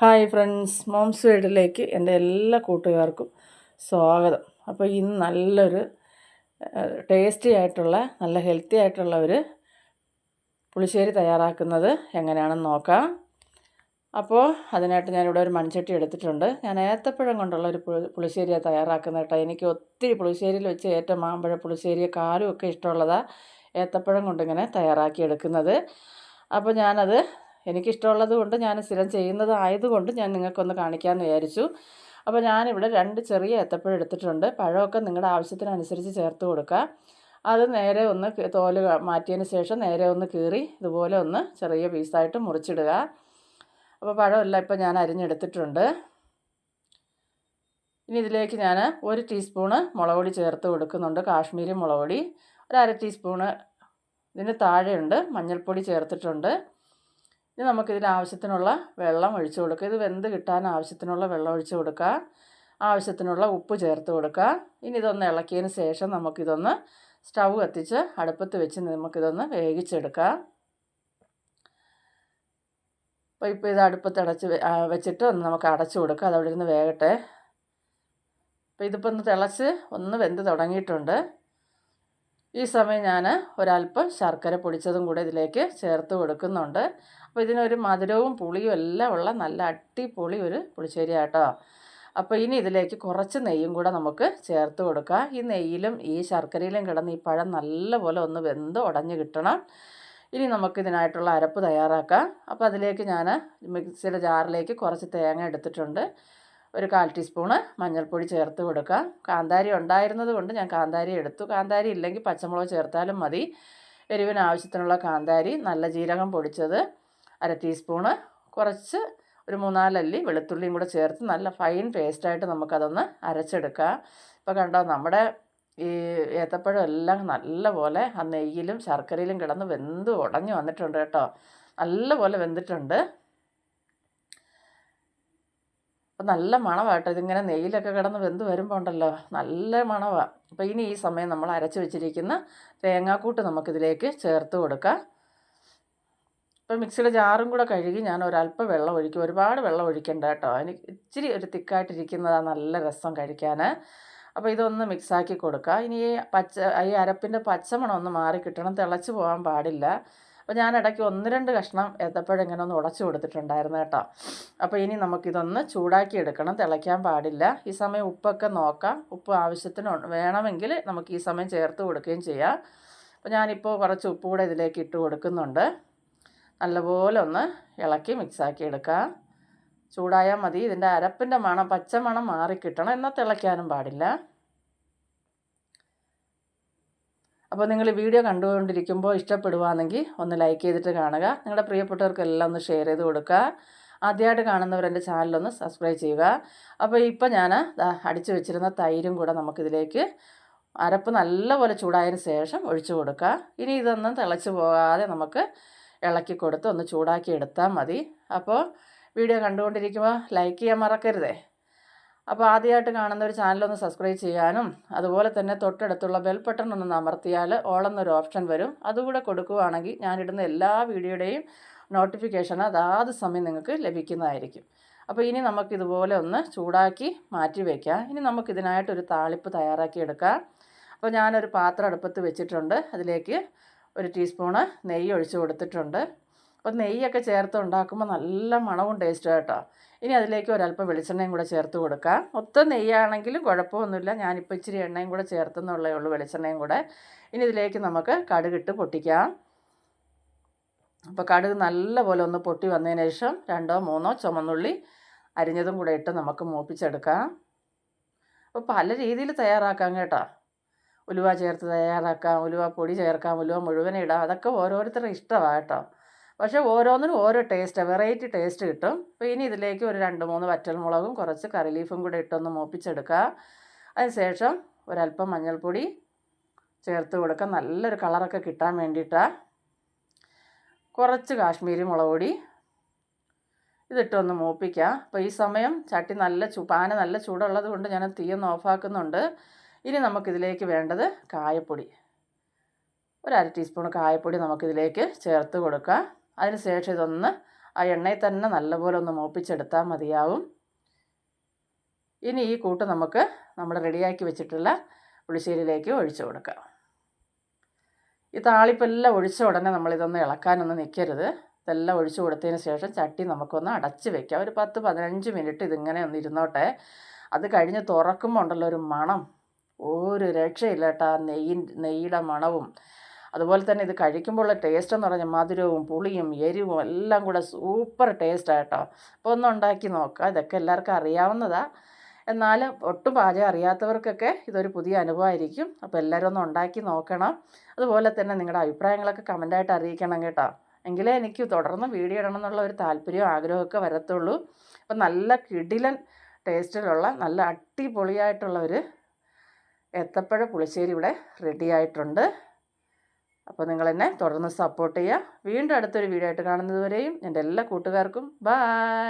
Hi friends moms വീഡിലേക്ക് എന്റെ എല്ലാ കൂട്ടുകാർക്കും സ്വാഗതം. അപ്പോൾ ഇന്ന് നല്ലൊരു ടേസ്റ്റി ആയിട്ടുള്ള നല്ല ഹെൽത്തി ആയിട്ടുള്ള ഒരു പുളിശ്ശേരി തയ്യാറാക്കുന്നത് എങ്ങനെയാണെന്ന് നോക്കാം. അപ്പോൾ അതിനായിട്ട് ഞാനിവിടെ ഒരു മൺചട്ടി എടുത്തിട്ടുണ്ട്. ഞാൻ ഏത്തപ്പഴം കൊണ്ടുള്ള ഒരു പുളിശ്ശേരിയാണ് തയ്യാറാക്കുന്നത് കേട്ടോ. എനിക്ക് ഒത്തിരി പുളിശ്ശേരിയിൽ വെച്ച് ഏറ്റവും മാമ്പഴ പുളിശ്ശേരി കാലും ഒക്കെ ഇഷ്ടമുള്ളതാണ് ഏത്തപ്പഴം കൊണ്ടിങ്ങനെ തയ്യാറാക്കി എടുക്കുന്നത് അപ്പോൾ ഞാനത് എനിക്കിഷ്ടമുള്ളത് കൊണ്ട് ഞാൻ സ്ഥിരം ചെയ്യുന്നത് ആയതുകൊണ്ട് ഞാൻ നിങ്ങൾക്കൊന്ന് കാണിക്കാമെന്ന് വിചാരിച്ചു. അപ്പോൾ ഞാനിവിടെ രണ്ട് ചെറിയ ഏത്തപ്പഴം എടുത്തിട്ടുണ്ട്. പഴമൊക്കെ നിങ്ങളുടെ ആവശ്യത്തിനനുസരിച്ച് ചേർത്ത് കൊടുക്കുക അത് നേരെ ഒന്ന് തോൽ മാറ്റിയതിന് ശേഷം നേരെ ഒന്ന് കീറി ഇതുപോലെ ഒന്ന് ചെറിയ പീസായിട്ട് മുറിച്ചിടുക. അപ്പോൾ പഴമെല്ലാം ഇപ്പോൾ ഞാൻ അരിഞ്ഞെടുത്തിട്ടുണ്ട്. ഇനി ഇതിലേക്ക് ഞാൻ ഒരു ടീസ്പൂണ് മുളക് പൊടി ചേർത്ത് കൊടുക്കുന്നുണ്ട്. കാശ്മീരി മുളക് പൊടി ഒരു അര ടീസ്പൂണ് ഇതിന് താഴെയുണ്ട്. മഞ്ഞൾപ്പൊടി ചേർത്തിട്ടുണ്ട്. ഇനി നമുക്കിതിന് ആവശ്യത്തിനുള്ള വെള്ളം ഒഴിച്ച് കൊടുക്കുക ഇത് വെന്ത് കിട്ടാൻ ആവശ്യത്തിനുള്ള വെള്ളം ഒഴിച്ച് കൊടുക്കുക ആവശ്യത്തിനുള്ള ഉപ്പ് ചേർത്ത് കൊടുക്കുക ഇനി ഇതൊന്ന് ഇളക്കിയതിന് ശേഷം നമുക്കിതൊന്ന് സ്റ്റൗ കത്തിച്ച് അടുപ്പത്ത് വെച്ച് നമുക്കിതൊന്ന് വേവിച്ചെടുക്കാം. അപ്പോൾ ഇപ്പോൾ ഇത് അടുപ്പത്ത് അടച്ച് വെച്ചിട്ട് ഒന്ന് നമുക്ക് അടച്ചു കൊടുക്കാം. അത് അവിടെ ഇരുന്ന് വേകട്ടെ. അപ്പോൾ ഇതിപ്പോൾ ഒന്ന് തിളച്ച് ഒന്ന് വെന്ത് തുടങ്ങിയിട്ടുണ്ട്. ഈ സമയം ഞാൻ ഒരല്പം ശർക്കര പൊടിച്ചതും കൂടെ ഇതിലേക്ക് ചേർത്ത് കൊടുക്കുന്നുണ്ട്. അപ്പോൾ ഇതിനൊരു മധുരവും പുളിയും എല്ലാം ഉള്ള നല്ല അടിപൊളി ഒരു പുളിശ്ശേരി ആട്ടോ. അപ്പോൾ ഇനി ഇതിലേക്ക് കുറച്ച് നെയ്യും കൂടെ നമുക്ക് ചേർത്ത് കൊടുക്കാം. ഈ നെയ്യിലും ഈ ശർക്കരയിലും കിടന്ന് ഈ പഴം നല്ലപോലെ ഒന്ന് വെന്ത് ഉടഞ്ഞ് കിട്ടണം. ഇനി നമുക്ക് ഇതിനായിട്ടുള്ള അരപ്പ് തയ്യാറാക്കാം. അപ്പോൾ അതിലേക്ക് ഞാൻ മിക്സിയുടെ ജാറിലേക്ക് കുറച്ച് തേങ്ങ എടുത്തിട്ടുണ്ട്. ഒരു കാൽ ടീസ്പൂണ് മഞ്ഞൾപ്പൊടി ചേർത്ത് കൊടുക്കാം കാന്താരി ഉണ്ടായിരുന്നത് കൊണ്ട് ഞാൻ കാന്താരി എടുത്തു. കാന്താരി ഇല്ലെങ്കിൽ പച്ചമുളക് ചേർത്താലും മതി. എരിവിന് ആവശ്യത്തിനുള്ള കാന്താരി നല്ല ജീരകം പൊടിച്ചത് അര ടീസ്പൂണ്. കുറച്ച് ഒരു മൂന്നാലല്ലി വെളുത്തുള്ളിയും കൂടെ ചേർത്ത് നല്ല ഫൈൻ പേസ്റ്റായിട്ട് നമുക്കതൊന്ന് അരച്ചെടുക്കാം ഇപ്പോൾ കണ്ടോ നമ്മുടെ ഈ ഏത്തപ്പഴം എല്ലാം നല്ലപോലെ ആ നെയ്യിലും ശർക്കരയിലും കിടന്ന് വെന്ത് ഉടഞ്ഞു വന്നിട്ടുണ്ട് കേട്ടോ. നല്ലപോലെ വെന്തിട്ടുണ്ട്. അപ്പം നല്ല മണമാട്ടോ ഇതിങ്ങനെ നെയ്യിലൊക്കെ കിടന്ന് വെന്ത് വരുമ്പോൾ ഉണ്ടല്ലോ. നല്ല മണമാണ് അപ്പോൾ ഇനി ഈ സമയം നമ്മൾ അരച്ച് വെച്ചിരിക്കുന്ന തേങ്ങാക്കൂട്ട് നമുക്കിതിലേക്ക് ചേർത്ത് കൊടുക്കാം. ഇപ്പം മിക്സിയുടെ ജാറും കൂടെ കഴുകി ഞാൻ ഒരല്പം വെള്ളം ഒഴിക്കും. ഒരുപാട് വെള്ളം ഒഴിക്കണ്ട കേട്ടോ. എനിക്ക് ഇച്ചിരി ഒരു തിക്കായിട്ടിരിക്കുന്നതാണ് നല്ല രസം കഴിക്കാൻ അപ്പോൾ ഇതൊന്ന് മിക്സാക്കി കൊടുക്കുക ഇനി ഈ പച്ച ഈ അരപ്പിന്റെ പച്ചമണം ഒന്ന് മാറി കിട്ടണം. തിളച്ച് പോകാൻ പാടില്ല. അപ്പോൾ ഞാൻ ഇടയ്ക്ക് ഒന്ന് രണ്ട് കഷ്ണം ഏത്തപ്പഴം ഇങ്ങനെ ഒന്ന് ഉടച്ചു കൊടുത്തിട്ടുണ്ടായിരുന്നു കേട്ടോ. അപ്പോൾ ഇനി നമുക്കിതൊന്ന് ചൂടാക്കി എടുക്കണം. തിളയ്ക്കാൻ പാടില്ല. ഈ സമയം ഉപ്പൊക്കെ നോക്കാം. ഉപ്പ് ആവശ്യത്തിന് വേണമെങ്കിൽ നമുക്ക് ഈ സമയം ചേർത്ത് കൊടുക്കുകയും ചെയ്യാം. അപ്പോൾ ഞാനിപ്പോൾ കുറച്ച് ഉപ്പ് കൂടെ ഇതിലേക്ക് ഇട്ട് കൊടുക്കുന്നുണ്ട്. നല്ലപോലെ ഒന്ന് ഇളക്കി മിക്സാക്കി എടുക്കാം. ചൂടായാൽ മതി. ഇതിന്റെ അരപ്പിന്റെ മണം പച്ച മണം മാറിക്കിട്ടണം എന്നാൽ തിളയ്ക്കാനും പാടില്ല. അപ്പോൾ നിങ്ങൾ വീഡിയോ കണ്ടുകൊണ്ടിരിക്കുമ്പോൾ ഇഷ്ടപ്പെടുവാണെങ്കിൽ ഒന്ന് ലൈക്ക് ചെയ്തിട്ട് കാണുക. നിങ്ങളുടെ പ്രിയപ്പെട്ടവർക്കെല്ലാം ഒന്ന് ഷെയർ ചെയ്ത് കൊടുക്കുക. ആദ്യമായിട്ട് കാണുന്നവർ എന്റെ ചാനലൊന്ന് സബ്സ്ക്രൈബ് ചെയ്യുക. അപ്പോൾ ഇപ്പോൾ ഞാൻ അടിച്ചു വെച്ചിരുന്ന തൈരും കൂടെ നമുക്കിതിലേക്ക് അരപ്പ് നല്ലപോലെ ചൂടായതിന് ശേഷം ഒഴിച്ചു കൊടുക്കുക. ഇനി ഇതൊന്നും തിളച്ച് പോകാതെ നമുക്ക് ഇളക്കി കൊടുത്ത് ഒന്ന് ചൂടാക്കി എടുത്താൽ മതി. അപ്പോൾ വീഡിയോ കണ്ടുകൊണ്ടിരിക്കുമ്പോൾ ലൈക്ക് ചെയ്യാൻ മറക്കരുതേ. അപ്പോൾ ആദ്യമായിട്ട് കാണുന്ന ഒരു ചാനലൊന്ന് സബ്സ്ക്രൈബ് ചെയ്യാനും അതുപോലെ തന്നെ തൊട്ടടുത്തുള്ള ബെൽ ബട്ടൺ ഒന്ന് അമർത്തിയാൽ ഓളെന്നൊരു ഓപ്ഷൻ വരും. അതുകൂടെ കൊടുക്കുകയാണെങ്കിൽ ഞാനിടുന്ന എല്ലാ വീഡിയോയുടെയും നോട്ടിഫിക്കേഷൻ അതാത് സമയം നിങ്ങൾക്ക് ലഭിക്കുന്നതായിരിക്കും. അപ്പോൾ ഇനി നമുക്കിതുപോലെ ഒന്ന് ചൂടാക്കി മാറ്റി വയ്ക്കാം ഇനി നമുക്കിതിനായിട്ടൊരു താളിപ്പ് തയ്യാറാക്കി എടുക്കാം. അപ്പോൾ ഞാനൊരു പാത്രം അടുപ്പത്ത് വെച്ചിട്ടുണ്ട്. അതിലേക്ക് ഒരു ടീസ്പൂണ് നെയ്യ് ഒഴിച്ച് കൊടുത്തിട്ടുണ്ട്. അപ്പോൾ നെയ്യൊക്കെ ചേർത്ത് ഉണ്ടാക്കുമ്പോൾ നല്ല മണവും ടേസ്റ്റും കേട്ടോ ഇനി അതിലേക്ക് ഒരല്പം വെളിച്ചെണ്ണയും കൂടെ ചേർത്ത് കൊടുക്കാം. മൊത്തം നെയ്യാണെങ്കിലും കുഴപ്പമൊന്നുമില്ല. ഞാനിപ്പോൾ ഇച്ചിരി എണ്ണയും കൂടെ ചേർത്തെന്നുള്ളേ ഉള്ളൂ വെളിച്ചെണ്ണയും കൂടെ. ഇനി ഇതിലേക്ക് നമുക്ക് കടുകിട്ട് പൊട്ടിക്കാം. അപ്പോൾ കടുക് നല്ലപോലെ ഒന്ന് പൊട്ടി വന്നതിന് ശേഷം രണ്ടോ മൂന്നോ ചുമന്നുള്ളി അരിഞ്ഞതും കൂടെ ഇട്ട് നമുക്ക് മൂപ്പിച്ചെടുക്കാം. അപ്പോൾ പല രീതിയിൽ തയ്യാറാക്കാം കേട്ടോ. ഉലുവ ചേർത്ത് തയ്യാറാക്കാം. ഉലുവ പൊടി ചേർക്കാം. ഉലുവ മുഴുവൻ ഇടാം. അതൊക്കെ ഓരോരുത്തരുടെ ഇഷ്ടമാണ് കേട്ടോ. പക്ഷേ ഓരോന്നിനും ഓരോ ടേസ്റ്റ് വെറൈറ്റി ടേസ്റ്റ് കിട്ടും. അപ്പോൾ ഇനി ഇതിലേക്ക് ഒരു രണ്ട് മൂന്ന് വറ്റൽമുളകും കുറച്ച് കറി ലീഫും കൂടെ ഇട്ടൊന്ന് മൂപ്പിച്ചെടുക്കുക. അതിനുശേഷം ഒരല്പം മഞ്ഞൾപ്പൊടി ചേർത്ത് കൊടുക്കുക. നല്ലൊരു കളറൊക്കെ കിട്ടാൻ വേണ്ടിയിട്ടാണ് കുറച്ച് കാശ്മീരി മുളക് പൊടി ഇതിട്ടൊന്ന് മൂപ്പിക്കാം അപ്പോൾ ഈ സമയം ചട്ടി നല്ല ചു പാന നല്ല ചൂടുള്ളത് കൊണ്ട് ഞാൻ തീയൊന്ന് ഓഫാക്കുന്നുണ്ട്. ഇനി നമുക്കിതിലേക്ക് വേണ്ടത് കായപ്പൊടി. ഒരു അര ടീസ്പൂൺ കായപ്പൊടി നമുക്കിതിലേക്ക് ചേർത്ത് കൊടുക്കാം അതിന് ശേഷം ഇതൊന്ന് ആ എണ്ണയിൽ തന്നെ നല്ലപോലെ ഒന്ന് മൂപ്പിച്ചെടുത്താൽ മതിയാവും. ഇനി ഈ കൂട്ട് നമുക്ക് നമ്മൾ റെഡിയാക്കി വെച്ചിട്ടുള്ള പുളിശ്ശേരിയിലേക്ക് ഒഴിച്ചു കൊടുക്കാം. ഈ താളിപ്പെല്ലാം ഒഴിച്ച ഉടനെ നമ്മളിതൊന്ന് ഇളക്കാനൊന്നും നിൽക്കരുത് ഇതെല്ലാം ഒഴിച്ചു കൊടുത്തതിന് ശേഷം ചട്ടി നമുക്കൊന്ന് അടച്ച് വെക്കാം. ഒരു പത്ത് പതിനഞ്ച് മിനിറ്റ് ഇതിങ്ങനെ ഒന്ന് ഇരുന്നോട്ടെ. അത് കഴിഞ്ഞ് തുറക്കുമ്പോൾ ഉണ്ടല്ലോ ഒരു മണം. ഒരു രക്ഷയില്ല കേട്ടോ നെയ്യ് നെയ്യുടെ മണവും. അതുപോലെ തന്നെ ഇത് കഴിക്കുമ്പോൾ ഉള്ള ടേസ്റ്റ് എന്ന് പറഞ്ഞാൽ മധുരവും പുളിയും എരിവും എല്ലാം കൂടെ സൂപ്പർ ടേസ്റ്റ് കേട്ടോ അപ്പോൾ ഒന്ന് ഉണ്ടാക്കി നോക്കുക ഇതൊക്കെ എല്ലാവർക്കും അറിയാവുന്നതാണ് എന്നാൽ ഒട്ടും പാചകം അറിയാത്തവർക്കൊക്കെ ഇതൊരു പുതിയ അനുഭവമായിരിക്കും. അപ്പോൾ എല്ലാവരും ഒന്ന് ഉണ്ടാക്കി നോക്കണം. അതുപോലെ തന്നെ നിങ്ങളുടെ അഭിപ്രായങ്ങളൊക്കെ കമന്റായിട്ട് അറിയിക്കണം കേട്ടോ. എങ്കിലേ എനിക്ക് തുടർന്ന് വീഡിയോ ഇടണം എന്നുള്ള ഒരു താല്പര്യവും ആഗ്രഹമൊക്കെ വരത്തുള്ളൂ. അപ്പം നല്ല കിടിലൻ ടേസ്റ്റിലുള്ള നല്ല അടിപൊളിയായിട്ടുള്ള ഒരു ഏത്തപ്പഴ പുളിശ്ശേരി ഇവിടെ റെഡി ആയിട്ടുണ്ട്. അപ്പോൾ നിങ്ങൾ എന്നെ തുടർന്ന് സപ്പോർട്ട് ചെയ്യുക. വീണ്ടും അടുത്തൊരു വീഡിയോ ആയിട്ട് കാണുന്നതുവരെയും എന്റെ എല്ലാ കൂട്ടുകാർക്കും ബായ്